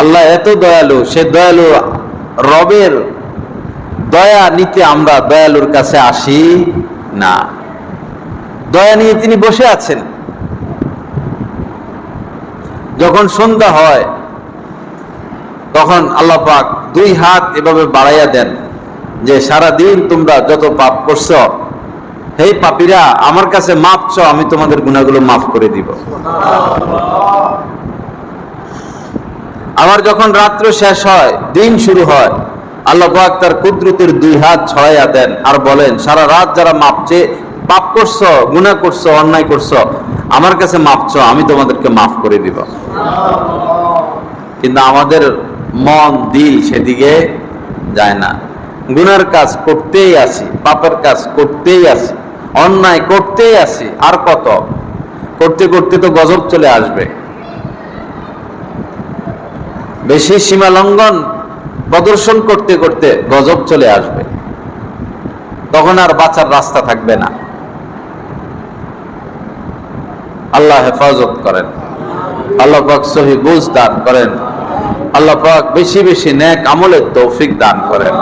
আল্লাহ এত দয়ালু, সে দয়ালু রবের দয়া নিতে আমরা দয়ালুর কাছে আসি না। দয়া নিয়ে তিনি বসে আছেন। যখন সন্ধ্যা হয়, তখন আল্লাহ পাক দুই হাত এভাবে বাড়াইয়া দেন যে সারা দিন তোমরা যত পাপ করছ হেই পাপীরা, আমার কাছে মাপ চাও, আমি তোমাদের গুণাগুলো মাফ করে দিব। আবার যখন রাত্র শেষ হয়, দিন শুরু হয়, আল্লাহ পাক তার কুদরতের দুই হাত ছড়াইয়া দেন আর বলেন, সারা রাত যারা মাপছে পাপ করছ, গুনাহ করছ, অন্যায় করছ, আমার কাছে মাপছো আমি তোমাদেরকে মাফ করে দিব। কিন্তু আমাদের মন, দিল সেদিকে যায় না। গুনার কাজ করতেই আসি পাপের কাজ করতেই আসি অন্যায় করতেই আসি আর কত? করতে করতে তো গজব চলে আসবে। বেশি সীমা লঙ্ঘন প্রদর্শন করতে করতে গজব চলে আসবে। তখন আর বাঁচার রাস্তা থাকবে না। আল্লাহ হেফাজত করেন। আল্লাহ পাক সহি বুঝ দান করেন। আল্লাহ পাক বেশি বেশি ন্যাক আমলের তৌফিক দান করেন।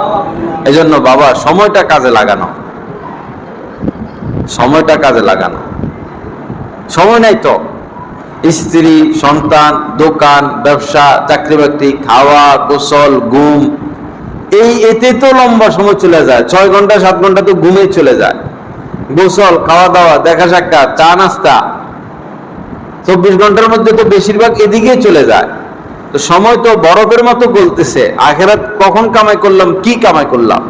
এজন্য বাবা, সময়টা কাজে লাগানো। সময়টা কাজে লাগানো। সময় নাই তো। স্ত্রী, সন্তান, দোকান, ব্যবসা চাকরি বাকরি খাওয়া, গোসল, ঘুম, এই এতে তো লম্বা সময় চলে যায়। ছয় ঘণ্টা, সাত ঘণ্টা তো ঘুমে চলে যায়। গোসল খাওয়া দাওয়া দেখা সাক্ষাৎ চা, নাস্তা, চব্বিশ ঘণ্টার মধ্যে তো বেশিরভাগ এদিকে চলে যায়। তো সময় তো বরফের মতো গলতেছে। আখেরাত কখন কামাই করলাম, কি কামাই করলাম?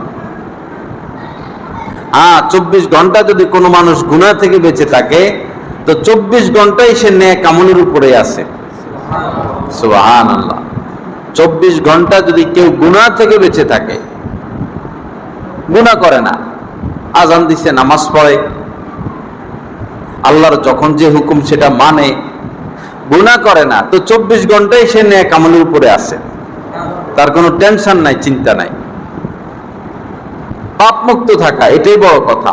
হ্যাঁ চব্বিশ ঘণ্টা যদি কোনো মানুষ গুণা থেকে বেঁচে থাকে তো চব্বিশ ঘন্টাই সে ন্যায় কামলের উপরে আছে। চব্বিশ ঘণ্টা যদি কেউ গুণা থেকে বেঁচে থাকে গুণা করে না, আজান দিছে, নামাজ পড়ে, আল্লাহর যখন যে হুকুম সেটা মানে গুণা করে না, তো চব্বিশ ঘন্টাই সে ন্যায় কামলের উপরে আছে। তার কোনো টেনশন নাই, চিন্তা নাই। পাপ মুক্ত থাকা, এটাই বড় কথা।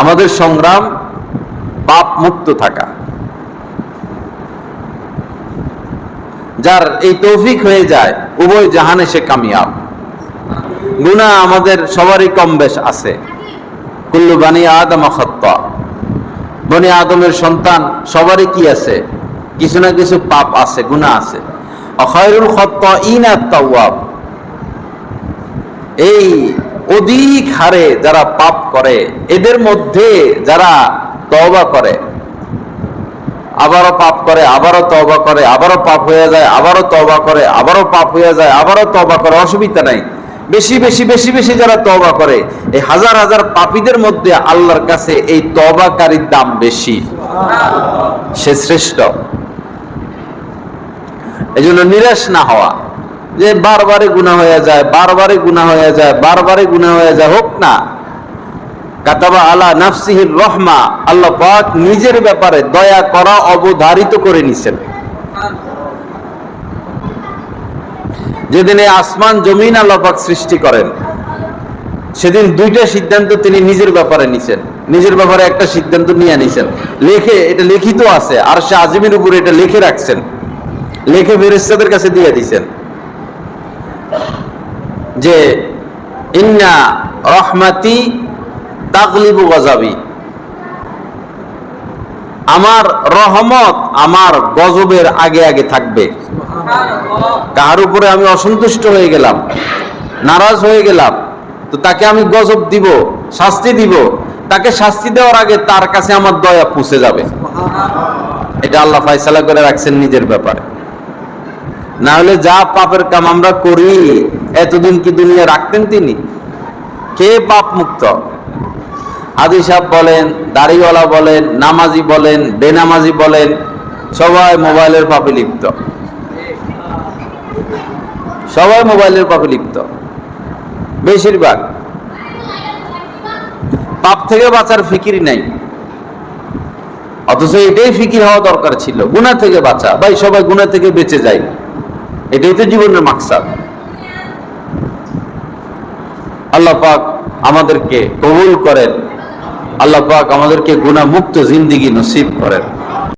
আমাদের সংগ্রাম মুক্ত থাকা। যার এই তৌফিক হয়ে যায়, উভয় জাহানে সে কামিয়াব। গুণা আমাদের সবারই কম বেশ আছে। কুল্লু বানি আদম খত্ত। বনি আদমের সন্তান সবারই কি আছে? কিছু না কিছু পাপ আছে গুণা আছে। অখয়রুল খত্ত ইন তাওয়াব এই অধিক হারে যারা পাপ করে, এদের মধ্যে যারা তওবা করে। আবারও পাপ করে, আবারও তওবা করে, আবারও পাপ হয়ে যায়, আবারও তওবা করে, আবারও পাপ হয়ে যায়, আবারও তওবা করে, অসুবিধা নাই। বেশি বেশি বেশি বেশি যারা তওবা করে, এই হাজার হাজার পাপীদের মধ্যে আল্লাহর কাছে এই তওবাকারীর দাম বেশি। সে শ্রেষ্ঠ। এই জন্য নিরাশ না হওয়া। যে বারবারে গুণা হয়ে যায় বারবারে গুণা হয়ে যায় বারবারে গুণা হয়ে যায়, হোক না। কাতাবা আলা নাফসিহির রহমা, আল্লাহ পাক নিজের ব্যাপারে দয়া করা অবধারিত করে নিছেন। যেদিন এই আসমান, জমিন আল্লাহ পাক সৃষ্টি করেন, সেদিন দুইটা সিদ্ধান্ত তিনি নিজের ব্যাপারে নিছেন। নিজের ব্যাপারে একটা সিদ্ধান্ত নিয়ে নিছেন। লেখে, এটা লিখিত আছে, আর সে আজিমের উপরে এটা লিখে রাখছেন। লেখে ফেরেস্তাদের কাছে দিয়ে দিছেন। যে, ইন্না রহমাতি তাকলিবু গজাবি। আমার রহমত আমার গজবের আগে আগে থাকবে। কার উপরে আমি অসন্তুষ্ট হয়ে গেলাম, নারাজ হয়ে গেলাম, তো তাকে আমি গজব দিব, শাস্তি দিব। তাকে শাস্তি দেওয়ার আগে তার কাছে আমার দয়া পুষে যাবে। এটা আল্লাহ ফাইসালা করে রাখছেন নিজের ব্যাপারে। না হলে যা পাপের কাম আমরা করি, এতদিন কি দুনিয়া রাখতেন তিনি? কে পাপ মুক্ত? হাদি বলেন, দাড়িওয়ালা বলেন, নামাজি বলেন, বেনামাজি বলেন, সবাই মোবাইলের পাপে লিপ্ত। সবাই মোবাইলের পাপে লিপ্ত। বেশিরভাগ। পাপ থেকে বাঁচার ফিকির নাই। অথচ এটাই ফিকির হওয়া দরকার ছিল। গুণা থেকে বাঁচা। ভাই, সবাই গুণা থেকে বেঁচে যায়। এটাই তো জীবনের মাকসাদ। আল্লাহ পাক আমাদেরকে কবুল করেন। আল্লাহ পাক আমাদেরকে গুণামুক্ত জিন্দিগি নসিব করেন।